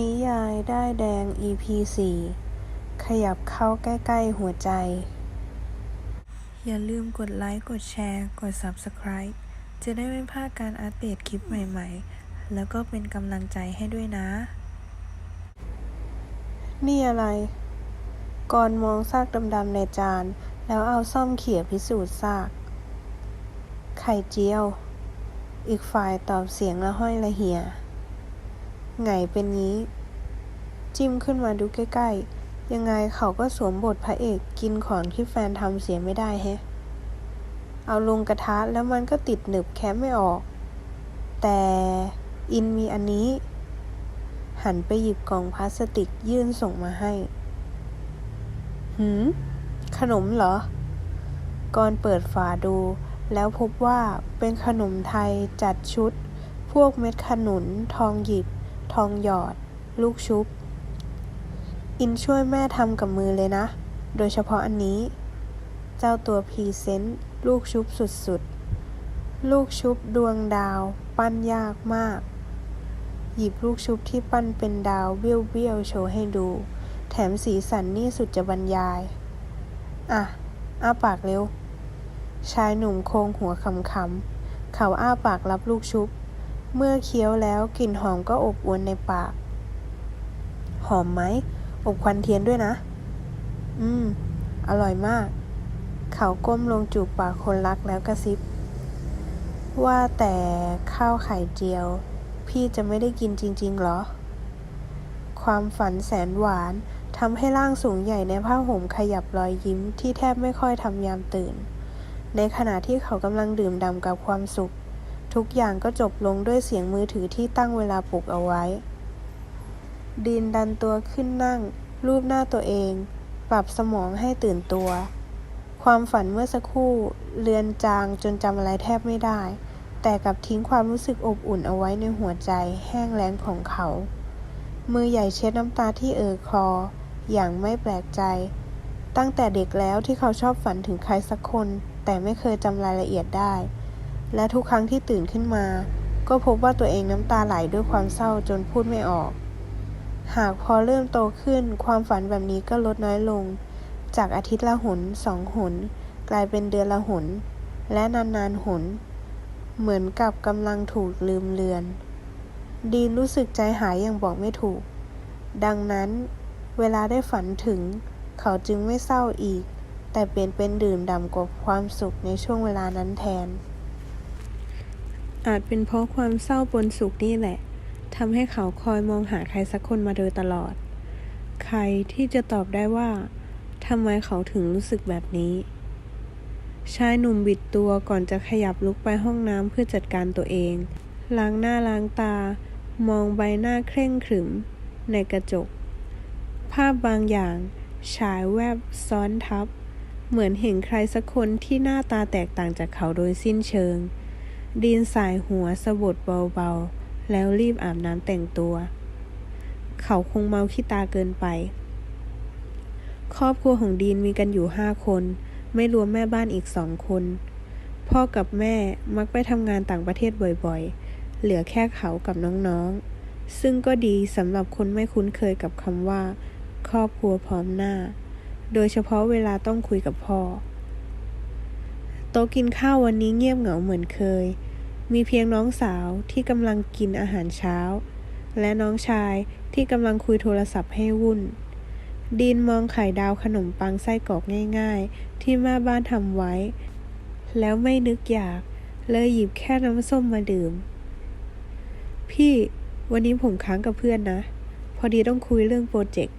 นิยายด้ายแดง EP 4 ขยับเข้าใกล้ ๆ หัวใจ อย่าลืมกดไลค์ กดแชร์ กด Subscribe จะได้ไม่พลาดการอัปเดตคลิปใหม่ๆ แล้วก็เป็นกำลังใจให้ด้วยนะ นี่อะไร ก่อนมองซากดำ ๆ ในจาน แล้วเอาซ่อมเขี่ยพิสูจน์ซาก ไข่เจียว อีกฝ่ายตอบเสียงละห้อยละเหี่ย ไงเป็นงี้ จิ้มขึ้นมาดูใกล้ๆ ยังไงเขาก็สวมบทพระเอกกินของที่แฟนทำเสียไม่ได้แฮะ เอาลงกระทะแล้วมันก็ติดหนึบแคะไม่ออก แต่อินมีอันนี้ หันไปหยิบกล่องพลาสติกยื่นส่งมาให้ หืม ขนมเหรอ ก่อนเปิดฝาดู แล้วพบว่าเป็นขนมไทยจัดชุด พวกเม็ดขนุนทองหยิบ ทองหยอด ลูกชุบ อินช่วยแม่ทำกับมือเลยนะ โดยเฉพาะอันนี้ เจ้าตัวพรีเซนต์ลูกชุบสุดๆ ลูกชุบดวงดาว ปั้นยากมาก หยิบลูกชุบที่ปั้นเป็นดาวเบี้ยวๆโชว์ให้ดู แถมสีสันนี่สุดจะบรรยาย อะ อ้าปากเร็ว ชายหนุ่มโค้งหัวขำๆเขาอ้าปากรับลูกชุบ เมื่อเคี้ยวแล้วกลิ่นหอมก็อบอวนในปาก หอมไหม อบควันเทียนด้วยนะ อืม อร่อยมาก เขาก้มลงจูบปากคนรักแล้วกระซิบ ว่าแต่ข้าวไข่เจียว พี่จะไม่ได้กินจริง ๆ หรอ ความฝันแสนหวานทำให้ร่างสูงใหญ่ในผ้าห่มขยับรอยยิ้มที่แทบไม่ค่อยทำยามตื่น ในขณะที่เขากำลังดื่มด่ำกับความสุข ทุกอย่างก็จบลงด้วยเสียงมือถือที่ตั้งเวลาปลุกเอาไว้ดินดันตัวขึ้นนั่ง รูปหน้าตัวเอง ปรับสมองให้ตื่นตัว ความฝันเมื่อสักครู่ เลือนจางจนจำอะไรแทบไม่ได้ แต่กลับทิ้งความรู้สึกอบอุ่นเอาไว้ในหัวใจแห้งแล้งของเขา มือใหญ่เช็ดน้ำตาที่เอ่อคลอ อย่างไม่แปลกใจ ตั้งแต่เด็กแล้วที่เขาชอบฝันถึงใครสักคน แต่ไม่เคยจำรายละเอียดได้ และทุกครั้งที่ตื่นขึ้นมา ก็พบว่าตัวเองน้ำตาไหลด้วยความเศร้าจนพูดไม่ออก หากพอเริ่มโตขึ้น ความฝันแบบนี้ก็ลดน้อยลง จากอาทิตย์ละหนสองหน กลายเป็นเดือนละหน และนานๆหน เหมือนกับกำลังถูกลืมเลือน ดีนรู้สึกใจหายอย่างบอกไม่ถูก ดังนั้น เวลาได้ฝันถึง เขาจึงไม่เศร้าอีก แต่เปลี่ยนเป็นดื่มด่ำกับความสุขในช่วงเวลานั้นแทน อาจเป็นเพราะความเศร้าปนสุขนี่แหละทำให้เขาคอยมองหาใครสักคนมาโดยตลอด ใครที่จะตอบได้ว่าทำไมเขาถึงรู้สึกแบบนี้ชายหนุ่มบิดตัวก่อนจะขยับลุกไปห้องน้ำเพื่อจัดการตัวเอง ล้างหน้าล้างตา มองใบหน้าเคร่งขรึม ในกระจก ภาพบางอย่างฉายแวบซ้อนทับ เหมือนเห็นใครสักคนที่หน้าตาแตกต่างจากเขาโดยสิ้นเชิง ดีนสายหัวสะบดเบาๆ แล้วรีบอาบน้ำแต่งตัว เขาคงเมาขี้ตาเกินไป ครอบครัวของดีนมีกันอยู่ห้าคน ไม่รวมแม่บ้านอีกสองคน พ่อกับแม่มักไปทำงานต่างประเทศบ่อยๆ เหลือแค่เขากับน้องๆ ซึ่งก็ดีสำหรับคนไม่คุ้นเคยกับคำว่า ครอบครัวพร้อมหน้า โดยเฉพาะเวลาต้องคุยกับพ่อโต๊ะกินข้าววันนี้เงียบเหงาเหมือนเคย มีเพียงน้องสาวที่กำลังกินอาหารเช้า และน้องชายที่กำลังคุยโทรศัพท์ให้วุ่น ดีนมองไข่ดาวขนมปังไส้กรอกง่าย ๆ ที่แม่บ้านทำไว้ แล้วไม่นึกอยาก เลยหยิบแค่น้ำส้มมาดื่ม พี่วันนี้ผมค้างกับเพื่อนนะ พอดีต้องคุยเรื่องโปรเจกต์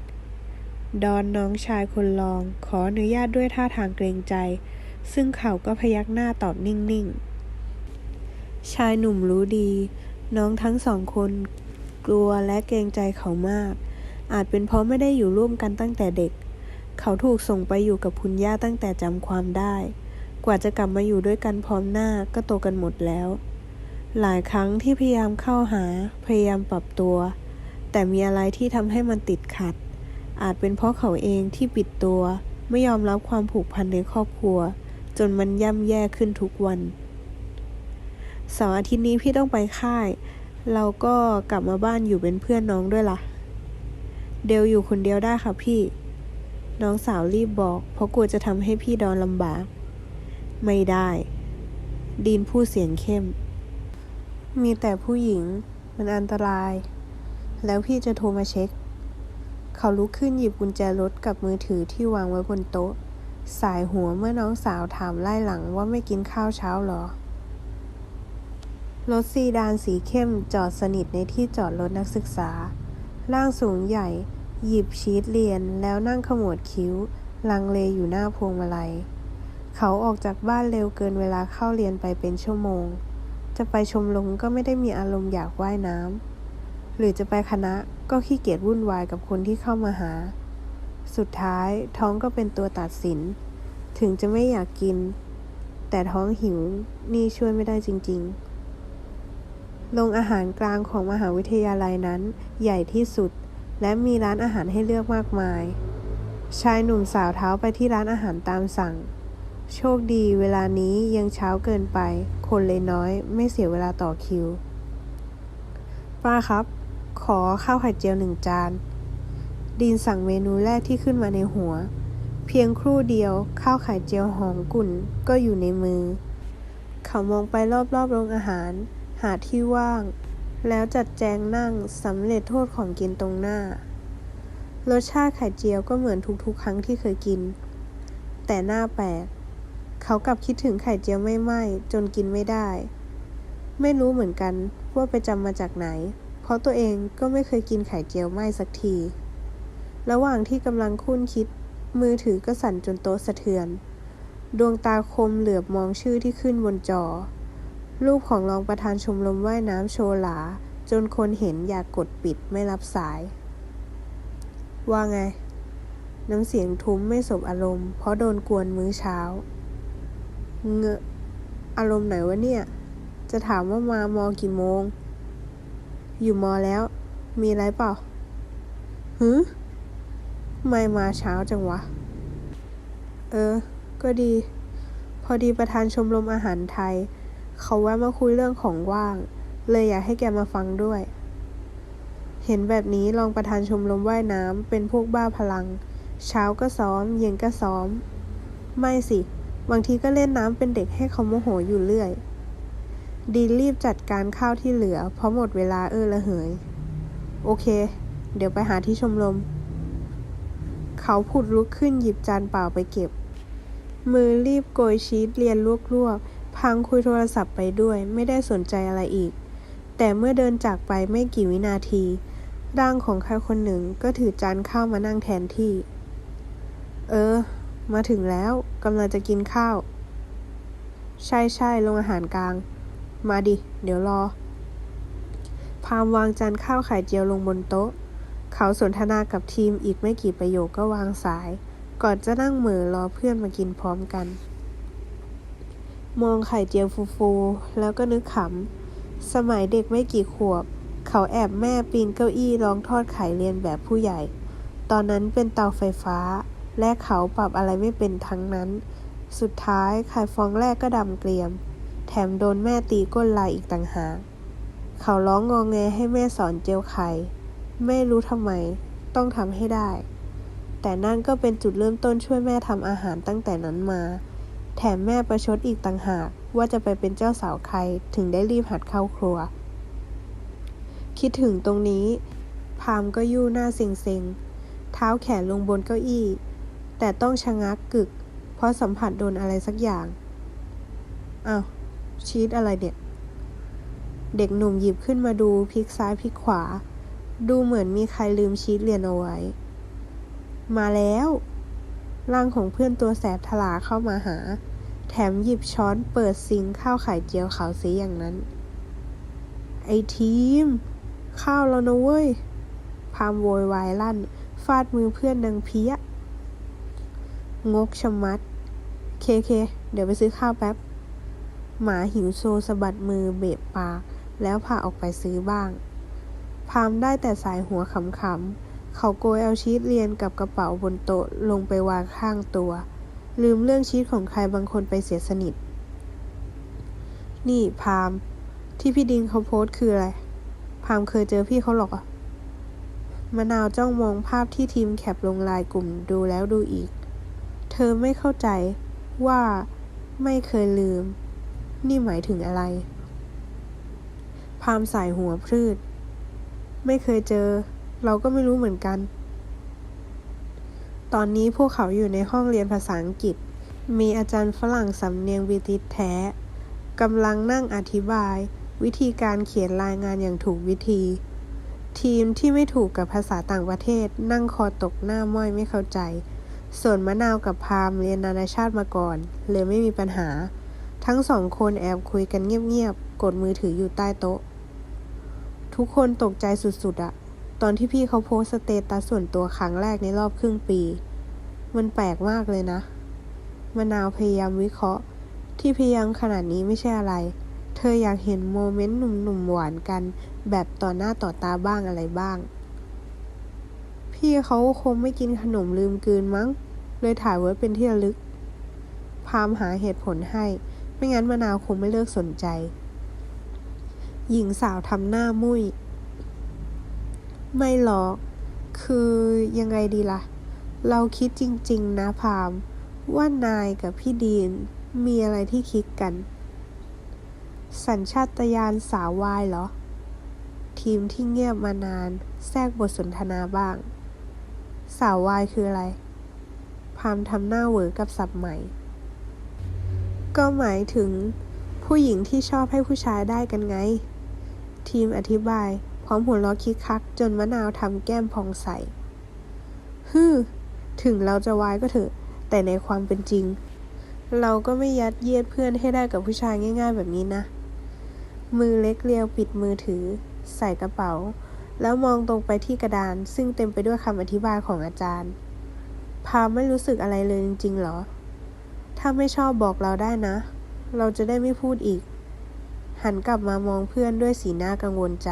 ดอนน้องชายคนรอง ขออนุญาตด้วยท่าทางเกรงใจ ซึ่งเขาก็พยักหน้าตอบนิ่ง ๆ ชายหนุ่มรู้ดี น้องทั้งสองคนกลัวและเกรงใจเขามาก อาจเป็นเพราะไม่ได้อยู่ร่วมกันตั้งแต่เด็ก เขาถูกส่งไปอยู่กับคุณย่าตั้งแต่จำความได้ กว่าจะกลับมาอยู่ด้วยกันพร้อมหน้าก็โตกันหมดแล้ว หลายครั้งที่พยายามเข้าหาพยายามปรับตัว แต่มีอะไรที่ทำให้มันติดขัด อาจเป็นเพราะเขาเองที่ปิดตัว ไม่ยอมรับความผูกพันในครอบครัว จนมันย่ำแย่ขึ้นทุกวัน เสาร์อาทิตย์นี้พี่ต้องไปค่าย เราก็กลับมาบ้านอยู่เป็นเพื่อนน้องด้วยล่ะ เดลอยู่คนเดียวได้ค่ะพี่ น้องสาวรีบบอก เพราะกลัวจะทำให้พี่ดอนลำบาก ไม่ได้ ดีนพูดเสียงเข้ม มีแต่ผู้หญิง มันอันตราย แล้วพี่จะโทรมาเช็ค เขาลุกขึ้นหยิบกุญแจรถกับมือถือที่วางไว้บนโต๊ะ สายหัวเมื่อน้องสาวถามไล่หลังว่าไม่กินข้าวเช้าหรอ รถซีดานสีเข้มจอดสนิทในที่จอดรถนักศึกษา ร่างสูงใหญ่ หยิบชีตเรียนแล้วนั่งขมวดคิ้ว ลังเลอยู่หน้าพวงมาลัย เขาออกจากบ้านเร็วเกินเวลาเข้าเรียนไปเป็นชั่วโมง จะไปชมรมก็ไม่ได้มีอารมณ์อยากว่ายน้ำหรือจะไปคณะก็ขี้เกียจวุ่นวายกับคนที่เข้ามาหา สุดท้ายท้องก็เป็นตัวตัดสิน ถึงจะไม่อยากกิน แต่ท้องหิวนี่ช่วยไม่ได้จริง ๆ โรงอาหารกลางของมหาวิทยาลัยนั้น ใหญ่ที่สุด และมีร้านอาหารให้เลือกมากมาย ชายหนุ่มสาวเท้าไปที่ร้านอาหารตามสั่ง โชคดีเวลานี้ยังเช้าเกินไป คนเลยน้อย ไม่เสียเวลาต่อคิว ป้าครับ ขอข้าวไข่เจียวหนึ่งจานดีนสั่งเมนูแรกที่ขึ้นมาในหัว เพียงครู่เดียวข้าวไข่เจียวหอมกุ่นก็อยู่ในมือ เขามองไปรอบๆโรงอาหาร หาที่ว่าง แล้วจัดแจงนั่งสำเร็จโทษของกินตรงหน้า รสชาติไข่เจียวก็เหมือนทุกๆ ครั้งที่เคยกิน แต่หน้าแปลก เขากลับคิดถึงไข่เจียวไม่ไหม้จนกินไม่ได้ ไม่รู้เหมือนกันว่าไปจำมาจากไหน เพราะตัวเองก็ไม่เคยกินไข่เจียวไหม้สักที ระหว่างที่กำลังคุ้นคิด มือถือก็สั่นจนโต๊ะสะเทือน ดวงตาคมเหลือบมองชื่อที่ขึ้นบนจอ รูปของรองประธานชมรมว่ายน้ำโชลา จนคนเห็นอยากกดปิดไม่รับสาย ว่าไง น้ำเสียงทุ้มไม่สบอารมณ์ เพราะโดนกวนมื้อเช้า เงอะอารมณ์ไหนวะเนี่ย จะถามว่ามามอกี่โมง อยู่มอแล้ว มีอะไรเปล่าหือไม่มาเช้าจังวะ เออ ก็ดี พอดีประธานชมรมอาหารไทย เขาแวะมาคุยเรื่องของว่าง เลยอยากให้แกมาฟังด้วย เห็นแบบนี้รองประธานชมรมว่ายน้ำเป็นพวกบ้าพลัง เช้าก็ซ้อม เย็นก็ซ้อม ไม่สิ บางทีก็เล่นน้ำเป็นเด็กให้เขาโมโหอยู่เรื่อย ดีรีบจัดการข้าวที่เหลือ เพราะหมดเวลาเออละเหย โอเค เดี๋ยวไปหาที่ชมรม เขาผุดลุกขึ้นหยิบจานเปล่าไปเก็บ มือรีบโกยชีสเรียนลวกๆ พังคุยโทรศัพท์ไปด้วยไม่ได้สนใจอะไรอีก แต่เมื่อเดินจากไปไม่กี่วินาที ร่างของใครคนหนึ่งก็ถือจานข้าวมานั่งแทนที่ เออ มาถึงแล้วกำลังจะกินข้าว ใช่ใช่โรงอาหารกลาง มาดิ เดี๋ยวรอ พามวางจานข้าวไข่เจียวลงบนโต๊ะ เขาสนทนากับทีมอีกไม่กี่ประโยคก็วางสาย ก่อนจะนั่งเหม่อรอเพื่อนมากินพร้อมกัน มองไข่เจียวฟูๆ แล้วก็นึกขำ สมัยเด็กไม่กี่ขวบ เขาแอบแม่ปีนเก้าอี้ร้องทอดไข่เรียนแบบผู้ใหญ่ ตอนนั้นเป็นเตาไฟฟ้า และเขาปรับอะไรไม่เป็นทั้งนั้น สุดท้ายไข่ฟองแรกก็ดำเกลียม แถมโดนแม่ตีก้นลายอีกต่างหาก เขาร้องงองแงให้แม่สอนเจียวไข่ ไม่รู้ทำไม ต้องทำให้ได้ แต่นั่นก็เป็นจุดเริ่มต้นช่วยแม่ทำอาหารตั้งแต่นั้นมา แถมแม่ประชดอีกต่างหาก ว่าจะไปเป็นเจ้าสาวใครถึงได้รีบหัดเข้าครัว คิดถึงตรงนี้ พามก็ยู่หน้าเซ็งๆ เท้าแขนลงบนเก้าอี้ แต่ต้องชะงักกึก เพราะสัมผัสโดนอะไรสักอย่างอ้าวชีสอะไรเนี่ย เด็กหนุ่มหยิบขึ้นมาดูพลิกซ้ายพลิกขวา ดูเหมือนมีใครลืมชีสเรียนเอาไว้ มาแล้ว ร่างของเพื่อนตัวแสบทลาเข้ามาหา แถมหยิบช้อนเปิดซิงข้าวไข่เจียวขาวสีอย่างนั้น ไอทีม ข้าวแล้วนะเว้ย พามโวยวายลั่น ฟาดมือเพื่อนดังเพี้ย งกชะมัด เคเค เดี๋ยวไปซื้อข้าวแป๊บ หมาหิวโซสะบัดมือเบะปากแล้วพาออกไปซื้อบ้าง พามได้แต่สายหัวขำๆ เขาโกยเอาชีตเรียนกับกระเป๋าบนโต๊ะลงไปวางข้างตัว ลืมเรื่องชีตของใครบางคนไปเสียสนิท นี่พาม ที่พี่ดิงเขาโพสต์คืออะไร พามเคยเจอพี่เขาหรอกอะมะนาวจ้องมองภาพที่ทีมแคปลงไลน์กลุ่มดูแล้วดูอีก เธอไม่เข้าใจว่าไม่เคยลืม นี่หมายถึงอะไร พามสายหัวพืช ไม่เคยเจอ เราก็ไม่รู้เหมือนกัน ตอนนี้พวกเขาอยู่ในห้องเรียนภาษาอังกฤษ มีอาจารย์ฝรั่งสำเนียงบิติแท้กำลังนั่งอธิบาย วิธีการเขียนรายงานอย่างถูกวิธี ทีมที่ไม่ถูกกับภาษาต่างประเทศ นั่งคอตกหน้าม้อยไม่เข้าใจ ส่วนมะนาวกับพามเรียนนานาชาติมาก่อน เลยไม่มีปัญหา ทั้งสองคนแอบคุยกันเงียบๆ กดมือถืออยู่ใต้โต๊ะ ทุกคนตกใจสุดๆอะ ตอนที่พี่เขาโพสสเตตัสส่วนตัวครั้งแรกในรอบครึ่งปี มันแปลกมากเลยนะมะนาวพยายามวิเคราะห์ ที่พยายามขนาดนี้ไม่ใช่อะไร เธออยากเห็นโมเมนต์หนุ่มๆหวานกัน แบบต่อหน้าต่อตาบ้างอะไรบ้าง พี่เขาคงไม่กินขนมลืมกืนมั้ง เลยถ่ายไว้เป็นที่ระลึก พามหาเหตุผลให้ ไม่งั้นมะนาวคงไม่เลิกสนใจ หญิงสาวทำหน้ามุ้ย ไม่หรอก คือยังไงดีล่ะ เราคิดจริง ๆ นะพาม ว่านายกับพี่ดีนมีอะไรที่คิดกัน สัญชาตญาณสาววายเหรอ ทีมที่เงียบมานาน แทรกบทสนทนาบ้าง สาววายคืออะไร พามทำหน้าเหวอกับศัพท์ใหม่ ก็หมายถึง ผู้หญิงที่ชอบให้ผู้ชายได้กันไง ทีมอธิบาย ร้อมหัวเราะคิกคัก จนมะนาวทำแก้มพองใสฮึถึงเราจะวายก็เถอะ แต่ในความเป็นจริง เราก็ไม่ยัดเยียดเพื่อนให้ได้กับผู้ชายง่าย ๆ แบบนี้นะ มือเล็กเรียวปิดมือถือ ใส่กระเป๋า แล้วมองตรงไปที่กระดาน ซึ่งเต็มไปด้วยคำอธิบายของอาจารย์ พาไม่รู้สึกอะไรเลยจริงๆหรอ ถ้าไม่ชอบบอกเราได้นะ เราจะได้ไม่พูดอีก หันกลับมามองเพื่อนด้วยสีหน้ากังวลใจ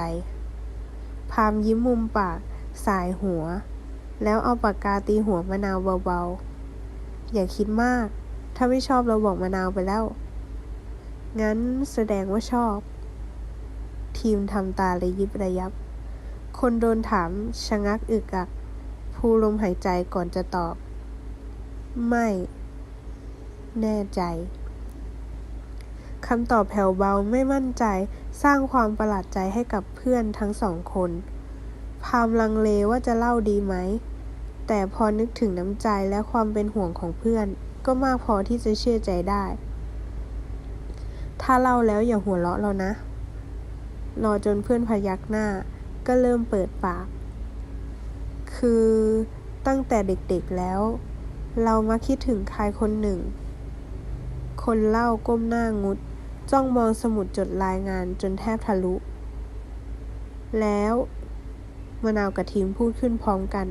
พามยิ้มมุมปาก สายหัว แล้วเอาปากกาตีหัวมะนาวเบาๆ อย่าคิดมาก ถ้าไม่ชอบเราบอกมะนาวไปแล้ว งั้นแสดงว่าชอบ ทีมทำตาระยิบระยับ คนโดนถามชะงักอึกอักพูลมหายใจก่อนจะตอบ ไม่ แน่ใจคำตอบแผ่วเบาไม่มั่นใจ สร้างความประหลาดใจให้กับเพื่อนทั้งสองคน พามลังเลว่าจะเล่าดีไหม แต่พอนึกถึงน้ำใจและความเป็นห่วงของเพื่อน ก็มากพอที่จะเชื่อใจได้ ถ้าเล่าแล้วอย่าหัวเราะเรานะ รอจนเพื่อนพยักหน้า ก็เริ่มเปิดปาก คือตั้งแต่เด็กๆแล้ว เรามาคิดถึงใครคนหนึ่ง คนเล่าก้มหน้างุด จ้องมองสมุดจดรายงานจนแทบทะลุ แล้วมะนาวกับทีมพูดขึ้นพร้อมกัน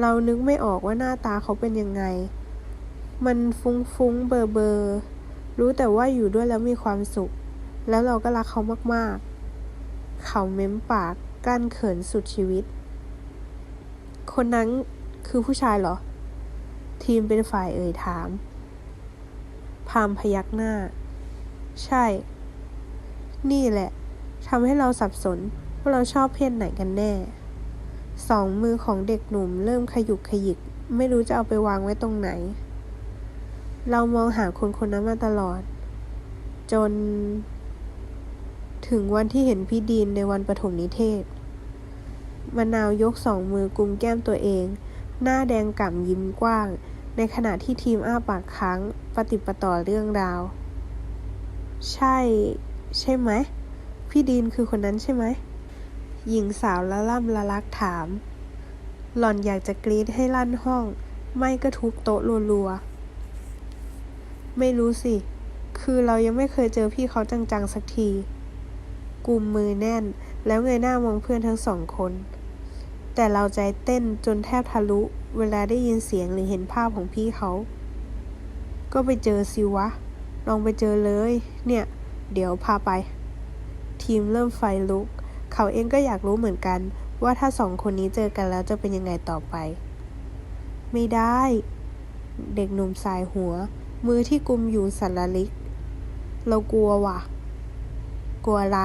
เรานึกไม่ออกว่าหน้าตาเขาเป็นยังไง มันฟุ้งฟุ้งๆเบอร์เบอร์รู้แต่ว่าอยู่ด้วยแล้วมีความสุข แล้วเราก็รักเขามากๆ เขาเม้มปากกั้นเขินสุดชีวิต คนนั้นคือผู้ชายเหรอ ทีมเป็นฝ่ายเอ่ยถาม พามพยักหน้า ใช่ นี่แหละทำให้เราสับสนว่าเราชอบเพศไหนกันแน่ สองมือของเด็กหนุ่มเริ่มขยุกขยิก ไม่รู้จะเอาไปวางไว้ตรงไหน เรามองหาคนคนนั้นมาตลอด จน ถึงวันที่เห็นพี่ดีนในวันปฐมนิเทศมะนาวยกสองมือกุมแก้มตัวเอง หน้าแดงก่ำยิ้มกว้าง ในขณะที่ทีมอ้าปากค้างปฏิปต่อเรื่องราว ใช่ ใช่ไหม พี่ดีนคือคนนั้นใช่ไหม หญิงสาวละล่ำละลักถาม หล่อนอยากจะกรีดให้ลั่นห้อง ไม่ก็ทุบโต๊ะรัวๆ ไม่รู้สิ คือเรายังไม่เคยเจอพี่เขาจังๆสักที กุมมือแน่นแล้วเงยหน้ามองเพื่อนทั้งสองคน แต่เราใจเต้นจนแทบทะลุ เวลาได้ยินเสียงหรือเห็นภาพของพี่เขา ก็ไปเจอสิวะ ลองไปเจอเลย เนี่ย เดี๋ยวพาไป ทีมเริ่มไฟลุก เขาเองก็อยากรู้เหมือนกัน ว่าถ้าสองคนนี้เจอกันแล้วจะเป็นยังไงต่อไป ไม่ได้ เด็กหนุ่มสายหัว มือที่กุมอยู่สันละลิก เรากลัวว่ะ กลัวอะไร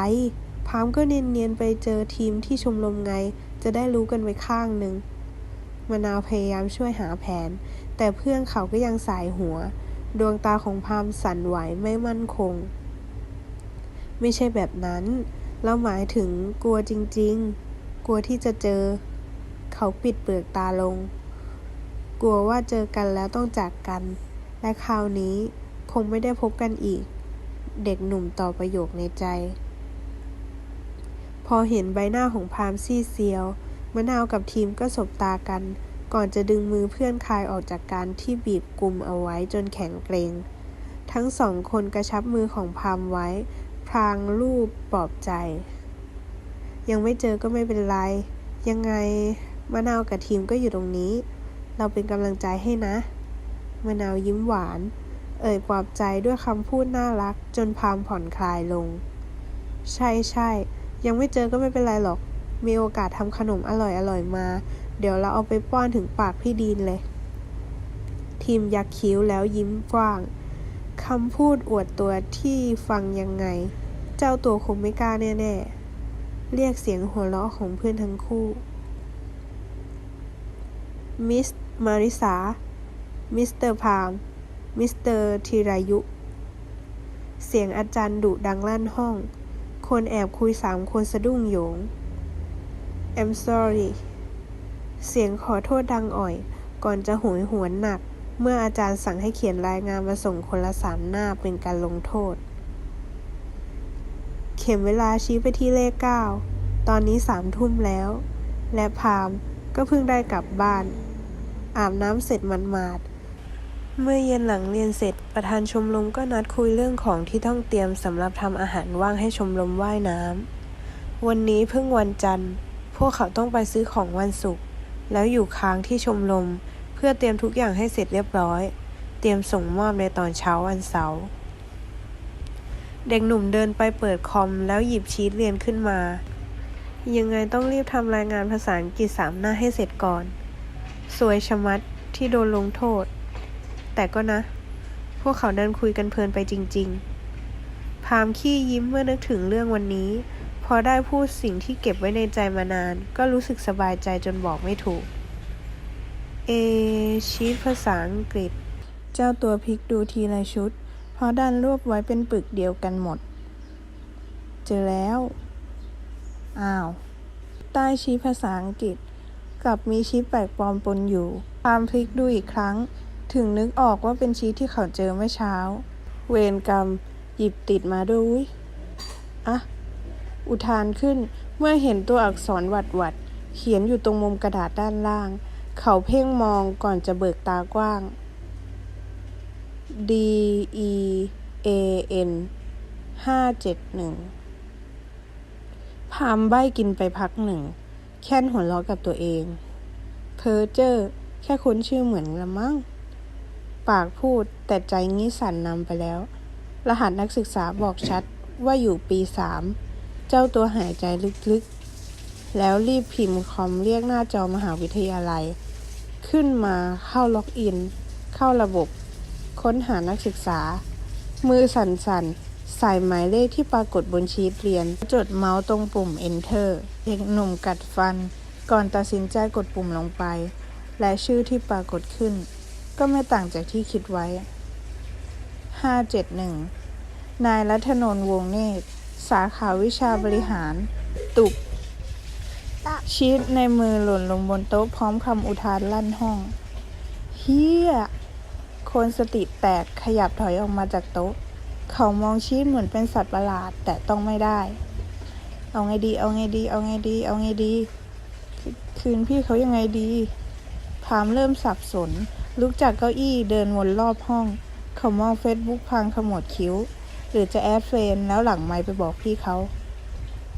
พพามก็เนียนๆไปเจอทีมที่ชมรมไง จะได้รู้กันไว้ข้างหนึ่งมะนาวพยายามช่วยหาแผน แต่เพื่อนเขาก็ยังสายหัว ดวงตาของพามสั่นไหวไม่มั่นคง ไม่ใช่แบบนั้น เราหมายถึงกลัวจริง ๆ กลัวที่จะเจอ เขาปิดเปลือกตาลง กลัวว่าเจอกันแล้วต้องจากกัน และคราวนี้คงไม่ได้พบกันอีก เด็กหนุ่มต่อประโยคในใจ พอเห็นใบหน้าของพามซีดเซียว มะนาวกับทีมก็สบตากัน ก่อนจะดึงมือเพื่อนคายออกจากการที่บีบกลุ่มเอาไว้จนแข็งเกรงทั้งสองคนกระชับมือของพามไว้พลางรูปปลอบใจ ยังไม่เจอก็ไม่เป็นไร ยังไงมะนาวกับทีมก็อยู่ตรงนี้ เราเป็นกำลังใจให้นะ มะนาวยิ้มหวาน เอ่ยปลอบใจด้วยคำพูดน่ารักจนพามผ่อนคลายลง ใช่ใช่ ยังไม่เจอก็ไม่เป็นไรหรอก มีโอกาสทำขนมอร่อยอร่อยมา เดี๋ยวเราเอาไปป้อนถึงปากพี่ดีนเลย ทีมยักคิ้วแล้วยิ้มกว้างคำพูดอวดตัวที่ฟังยังไง เจ้าตัวคงไม่กล้าแน่ๆ เรียกเสียงหัวเราะของเพื่อนทั้งคู่ มิส มาริสา มิสเตอร์พาม มิสเตอร์ธีรายุ เสียงอาจารย์ดุดังลั่นห้อง คนแอบคุยสามคนสะดุ้งโหยง I'm sorry เสียงขอโทษดังอ่อย ก่อนจะโหยหวนหนัก เมื่ออาจารย์สั่งให้เขียนรายงานมาส่งคนละสามหน้าเป็นการลงโทษ เข็มเวลาชี้ไปที่เลขเก้า ตอนนี้สามทุ่มแล้ว และพามก็เพิ่งได้กลับบ้าน อาบน้ำเสร็จมันมาด เมื่อเย็นหลังเรียนเสร็จ ประธานชมรมก็นัดคุยเรื่องของที่ต้องเตรียมสำหรับทำอาหารว่างให้ชมรมว่ายน้ำ วันนี้เพิ่งวันจันทร์ พวกเขาต้องไปซื้อของวันศุกร์ แล้วอยู่ค้างที่ชมรม เพื่อเตรียมทุกอย่างให้เสร็จเรียบร้อย เตรียมส่งมอบในตอนเช้าวันเสาร์ เด็กหนุ่มเดินไปเปิดคอมแล้วหยิบชีตเรียนขึ้นมา ยังไงต้องรีบทำรายงานภาษาอังกฤษสามหน้าให้เสร็จก่อน สวยชะมัดที่โดนลงโทษ แต่ก็นะ พวกเขาเดินคุยกันเพลินไปจริง ๆ พามขี้ยิ้มเมื่อนึกถึงเรื่องวันนี้ พอได้พูดสิ่งที่เก็บไว้ในใจมานาน ก็รู้สึกสบายใจจนบอกไม่ถูก เอ ชีตภาษาอังกฤษ เจ้าตัวพลิกดูทีละชุด เพราะดันรวบไว้เป็นปึกเดียวกันหมด เจอแล้ว อ้าว ใต้ชี้ภาษาอังกฤษ กลับมีชี้แปลกปลอมปนอยู่พามพลิกดูอีกครั้ง ถึงนึกออกว่าเป็นชี้ที่เขาเจอเมื่อเช้า เวรกรรม หยิบติดมาด้วยอุ๊ยอะอุทานขึ้นเมื่อเห็นตัวอักษรหวัดหวัดๆเขียนอยู่ตรงมุมกระดาษด้านล่าง เขาเพ่งมองก่อนจะเบิกตากว้าง D E A N ห้าเจ็ดหนึ่งพามใบ้กินไปพักหนึ่ง แค่นหัวเราะกับตัวเอง เพอเจอร์ แค่คุ้นชื่อเหมือนละมั้ง ปากพูดแต่ใจงี้สั่นนำไปแล้ว รหัสนักศึกษาบอกชัดว่าอยู่ปีสาม เจ้าตัวหายใจลึกๆ แล้วรีบพิมพ์คอมเรียกหน้าจอมหาวิทยาลัย ขึ้นมาเข้าล็อกอิน เข้าระบบ ค้นหานักศึกษา มือสั่นๆใส่หมายเลขที่ปรากฏบนชีตเรียน จดเมาส์ตรงปุ่ม Enter เด็กหนุ่มกัดฟัน ก่อนตัดสินใจกดปุ่มลงไป และชื่อที่ปรากฏขึ้น ก็ไม่ต่างจากที่คิดไว้ 571 นายรัฐนนท์วงศ์เนตร สาขาวิชาบริหาร ตุก ชีตในมือหล่นลงบนโต๊ะพร้อมคำอุทานลั่นห้อง เฮียคนสติแตกขยับถอยออกมาจากโต๊ะ เขามองชีตเหมือนเป็นสัตว์ประหลาด แต่ต้องไม่ได้ เอาไงดี เอาไงดี เอาไงดี เอาไงดี คืนพี่เขายังไงดีพามเริ่มสับสน ลุกจากเก้าอี้เดินวนรอบห้อง เขามองเฟซบุ๊กพังขมวดคิ้ว หรือจะแอดเฟรนแล้วหลังไมค์ไปบอกพี่เขา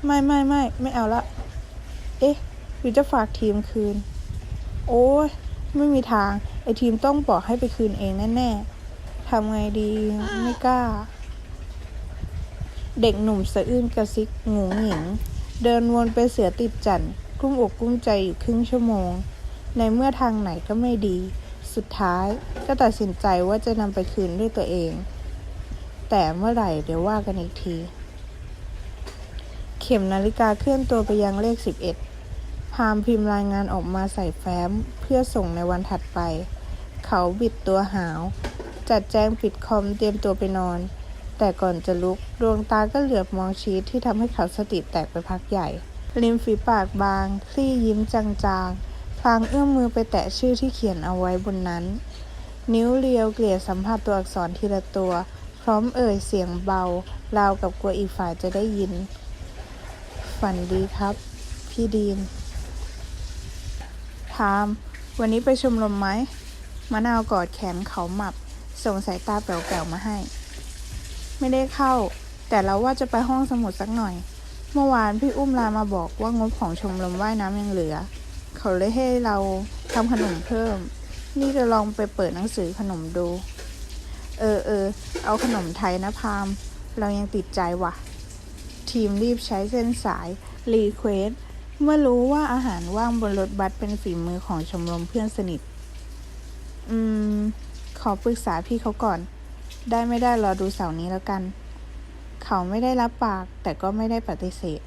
ไม่ไม่ไม่ไม่เอาละ เอ๊ะหรือจะฝากทีมคืน โอ้ยไม่มีทาง ไอทีมต้องบอกให้ไปคืนเองแน่ๆทำไงดีไม่กล้า เด็กหนุ่มสะอื้นกระซิกหงูหงิง เดินวนไปเสือติดจันทร์กลุ้มอกกุ้มใจอยู่ครึ่งชั่วโมง ในเมื่อทางไหนก็ไม่ดี สุดท้ายก็ตัดสินใจว่าจะนำไปคืนด้วยตัวเอง แต่เมื่อไหร่เดี๋ยวว่ากันอีกที เข็มนาฬิกาเคลื่อนตัวไปยังเลข 11 พามพิมพ์รายงานออกมาใส่แฟ้มเพื่อส่งในวันถัดไป เขาบิดตัวหาว จัดแจงปิดคอมเตรียมตัวไปนอน แต่ก่อนจะลุกดวงตาก็เหลือบมองชีตที่ทำให้เขาสติแตกไปพักใหญ่ริมฝีปากบางคลี่ยิ้มจางๆ พลางเอื้อมมือไปแตะชื่อที่เขียนเอาไว้บนนั้น นิ้วเรียวเกลี่ยสัมผัสตัวอักษรทีละตัว พร้อมเอ่ยเสียงเบาราวกับกลัวอีกฝ่ายจะได้ยิน ฝันดีครับ พี่ดีนถาม วันนี้ไปชมรมไหมมะนาวกอดแขนเขาหมับ ส่งสายตาแป๋วๆมาให้ ไม่ได้เข้า แต่เราว่าจะไปห้องสมุดสักหน่อย เมื่อวานพี่อุ้มลามาบอกว่างบของชมรมว่ายน้ำยังเหลือ เขาเลยให้เราทำขนมเพิ่ม นี่จะลองไปเปิดหนังสือขนมดู เออเออ เอาขนมไทยนะพาม เรายังติดใจว่ะ ทีมรีบใช้เส้นสาย รีเควสเมื่อรู้ว่าอาหารว่างบนรถบัสเป็นฝีมือของชมรมเพื่อนสนิท อืม ขอปรึกษาพี่เขาก่อน ได้ไม่ได้รอดูเสาร์นี้แล้วกัน เขาไม่ได้รับปากแต่ก็ไม่ได้ปฏิเสธ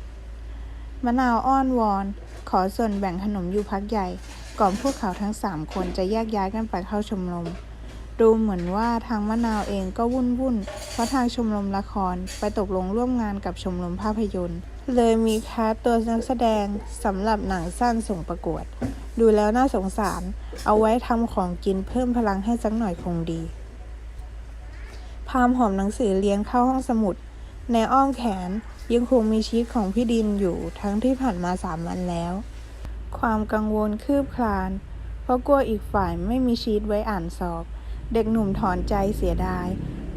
มะนาวอ้อนวอน ขอส่วนแบ่งขนมอยู่พักใหญ่ ก่อนพวกเขาทั้งสามคนจะแยกย้ายกันไปเข้าชมรม ดูเหมือนว่าทางมะนาวเองก็วุ่นวุ่น เพราะทางชมรมละครไปตกลงร่วมงานกับชมรมภาพยนตร์ เลยมีแคสตัวนักแสดงสำหรับหนังสั้นส่งประกวด ดูแล้วน่าสงสาร เอาไว้ทำของกินเพิ่มพลังให้สักหน่อยคงดี พามหอมหนังสือเลี้ยงเข้าห้องสมุด ในอ้อมแขน ยังคงมีชีตของพี่ดินอยู่ทั้งที่ผ่านมาสามวันแล้ว ความกังวลคืบคลาน เพราะกลัวอีกฝ่ายไม่มีชีตไว้อ่านสอบ เด็กหนุ่มถอนใจเสียดาย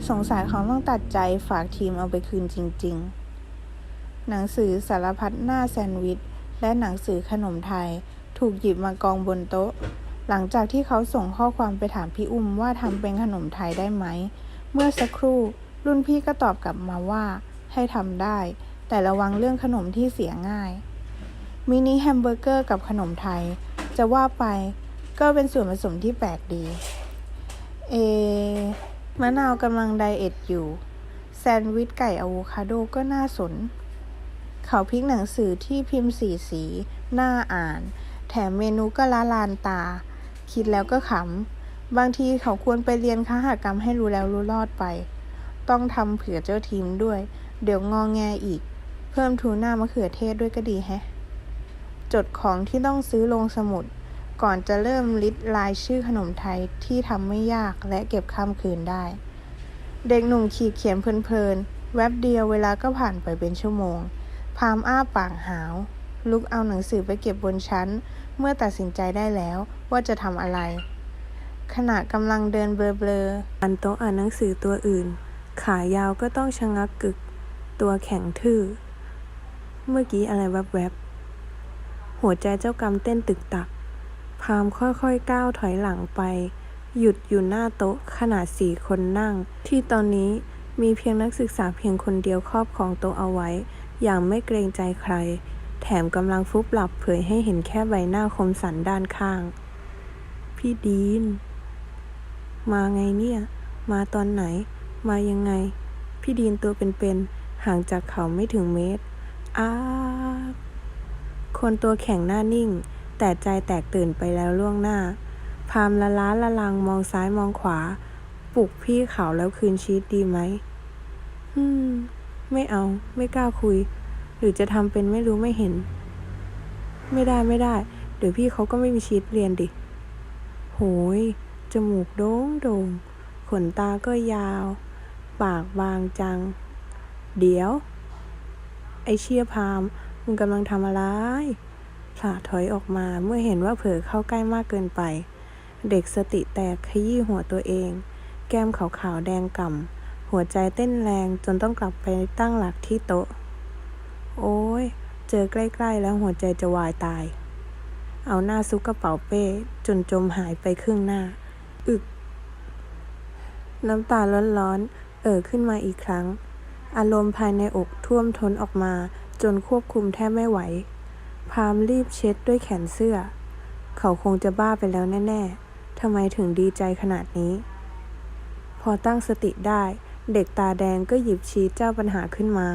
สงสัยเขาต้องตัดใจฝากทีมเอาไปคืนจริง ๆ หนังสือสารพัดหน้าแซนด์วิช และหนังสือขนมไทยถูกหยิบมากองบนโต๊ะ หลังจากที่เขาส่งข้อความไปถามพี่อุ้มว่าทำเป็นขนมไทยได้ไหม เมื่อสักครู่รุ่นพี่ก็ตอบกลับมาว่า ให้ทำได้ แต่ระวังเรื่องขนมที่เสียง่าย มินิแฮมเบอร์เกอร์กับขนมไทย จะว่าไปก็เป็นส่วนผสมที่แปลกดี เอ มะนาวกำลังไดเอทอยู่ แซนด์วิชไก่อะโวคาโดก็น่าสน เขาพลิกหนังสือที่พิมพ์สีสีน่าอ่าน แถมเมนูก็ละลานตา คิดแล้วก็ขำ บางทีเขาควรไปเรียนคหกรรมให้รู้แล้วรู้รอดไป ต้องทำเผื่อเจ้าทีมด้วย เดี๋ยวงองแงอีก เพิ่มทูน่ามะเขือเทศด้วยก็ดีแฮะ จดของที่ต้องซื้อลงสมุด ก่อนจะเริ่มลิสต์รายชื่อขนมไทยที่ทำไม่ยากและเก็บข้าคืนได้ เด็กหนุ่มขีดเขียนเพลินๆ แวบเดียวเวลาก็ผ่านไปเป็นชั่วโมง พามอ้าปากหาว ลุกเอาหนังสือไปเก็บบนชั้น เมื่อตัดสินใจได้แล้วว่าจะทำอะไรขณะกำลังเดินเบลอๆอันโต๊ะอ่านหนังสือตัวอื่น ขายาวก็ต้องชะงักกึก ตัวแข็งทื่อ เมื่อกี้อะไรแวบๆ หัวใจเจ้ากรรมเต้นตึกตัก พามค่อยๆก้าวถอยหลังไป หยุดอยู่หน้าโต๊ะขนาดสี่คนนั่ง ที่ตอนนี้มีเพียงนักศึกษาเพียงคนเดียวครอบครองโต๊ะเอาไว้ อย่างไม่เกรงใจใคร แถมกำลังฟุบหลับเผยให้เห็นแค่ใบหน้าคมสันด้านข้าง พี่ดีน มาไงเนี่ย มาตอนไหน มายังไง พี่ดีนตัวเป็นๆ ห่างจากเขาไม่ถึงเมตร อ้า คนตัวแข็งหน้านิ่ง แต่ใจแตกตื่นไปแล้วล่วงหน้า พามละล้าละลังมองซ้ายมองขวา ปลุกพี่เขาแล้วคืนชีตดีไหม อืม ไม่เอา ไม่กล้าคุย หรือจะทำเป็นไม่รู้ไม่เห็น ไม่ได้ไม่ได้ เดี๋ยวพี่เขาก็ไม่มีชีตเรียนดิ โหย จมูกโด่งโด่งขนตาก็ยาว ปากบางจัง เดี๋ยว ไอเชียพามมึงกำลังทำอะไรผละถอยออกมาเมื่อเห็นว่าเผลอเข้าใกล้มากเกินไป เด็กสติแตกขยี้หัวตัวเอง แก้มขาวๆแดงก่ำหัวใจเต้นแรงจนต้องกลับไปตั้งหลักที่โต๊ะ โอ้ยเจอใกล้ๆแล้วหัวใจจะวายตาย เอาหน้าซุกกระเป๋าเป้ จนจมหายไปครึ่งหน้า อึก น้ำตาร้อนๆ เอ่อขึ้นมาอีกครั้ง อารมณ์ภายในอกท่วมท้นออกมา จนควบคุมแทบไม่ไหว พามรีบเช็ดด้วยแขนเสื้อ เขาคงจะบ้าไปแล้วแน่ ๆ ทำไมถึงดีใจขนาดนี้ พอตั้งสติได้ เด็กตาแดงก็หยิบชีตเจ้าปัญหาขึ้นมา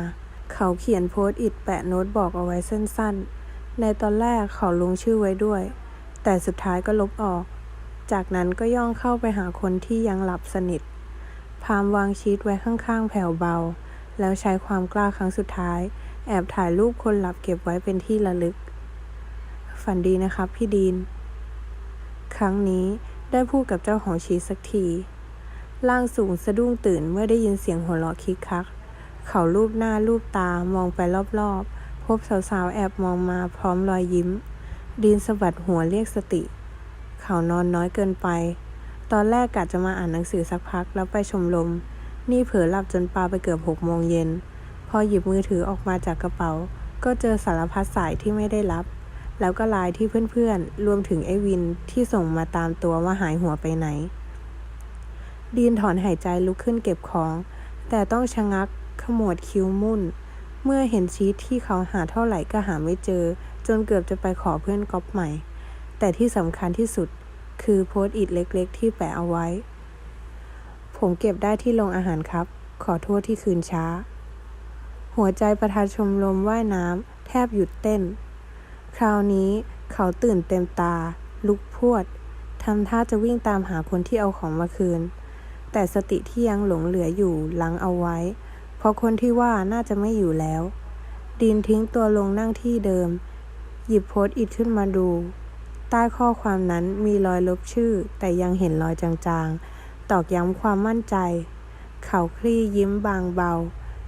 เขาเขียนโพสต์อิดแปะโน้ตบอกเอาไว้สั้น ๆ ในตอนแรกเขาลงชื่อไว้ด้วย แต่สุดท้ายก็ลบออก จากนั้นก็ย่องเข้าไปหาคนที่ยังหลับสนิท พามวางชีตไว้ข้างๆ แผ่วเบา แล้วใช้ความกล้าครั้งสุดท้าย แอบถ่ายรูปคนหลับเก็บไว้เป็นที่ระลึก ฝันดีนะครับพี่ดีน ครั้งนี้ได้พูดกับเจ้าของชีสักที ร่างสูงสะดุ้งตื่นเมื่อได้ยินเสียงหัวเราะคิกคัก เขาลูบหน้าลูบตามองไปรอบๆ พบสาวๆ แอบมองมาพร้อมรอยยิ้ม ดีนสะบัดหัวเรียกสติ เขานอนน้อยเกินไป ตอนแรกกะจะมาอ่านหนังสือสักพักแล้วไปชมรม นี่เผลอหลับจนปาไปเกือบหกโมงเย็น พอหยิบมือถือออกมาจากกระเป๋า ก็เจอสารพัดสายที่ไม่ได้รับ แล้วก็ไลน์ที่เพื่อนๆ รวมถึงไอ้วินที่ส่งมาตามตัวว่าหายหัวไปไหน ดีนถอนหายใจลุกขึ้นเก็บของ แต่ต้องชะงักขมวดคิ้วมุ่น เมื่อเห็นชีตที่เขาหาเท่าไหร่ก็หาไม่เจอ จนเกือบจะไปขอเพื่อนก๊อปใหม่ แต่ที่สำคัญที่สุดคือโพสต์อิดเล็กๆ ที่แปะเอาไว้ ผมเก็บได้ที่โรงอาหารครับ ขอโทษที่คืนช้า หัวใจประธานชมรมว่ายน้ำแทบหยุดเต้น คราวนี้เขาตื่นเต็มตา ลุกพวดทำท่าจะวิ่งตามหาคนที่เอาของมาคืน แต่สติที่ยังหลงเหลืออยู่ลังเอาไว้ เพราะคนที่ว่าน่าจะไม่อยู่แล้วดินทิ้งตัวลงนั่งที่เดิม หยิบโพสต์อิดขึ้นมาดู ใต้ข้อความนั้นมีรอยลบชื่อ แต่ยังเห็นรอยจางๆ ตอกย้ำความมั่นใจ เขาคลี่ยิ้มบางเบา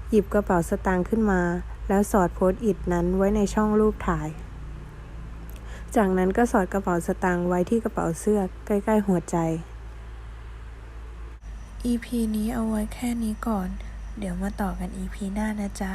หยิบกระเป๋าสตางค์ขึ้นมา แล้วสอดโพสต์อิดนั้นไว้ในช่องรูปถ่าย จากนั้นก็สอดกระเป๋าสตางค์ไว้ที่กระเป๋าเสื้อใกล้ๆหัวใจ EP นี้เอาไว้แค่นี้ก่อน เดี๋ยวมาต่อกัน EP หน้านะจ๊ะ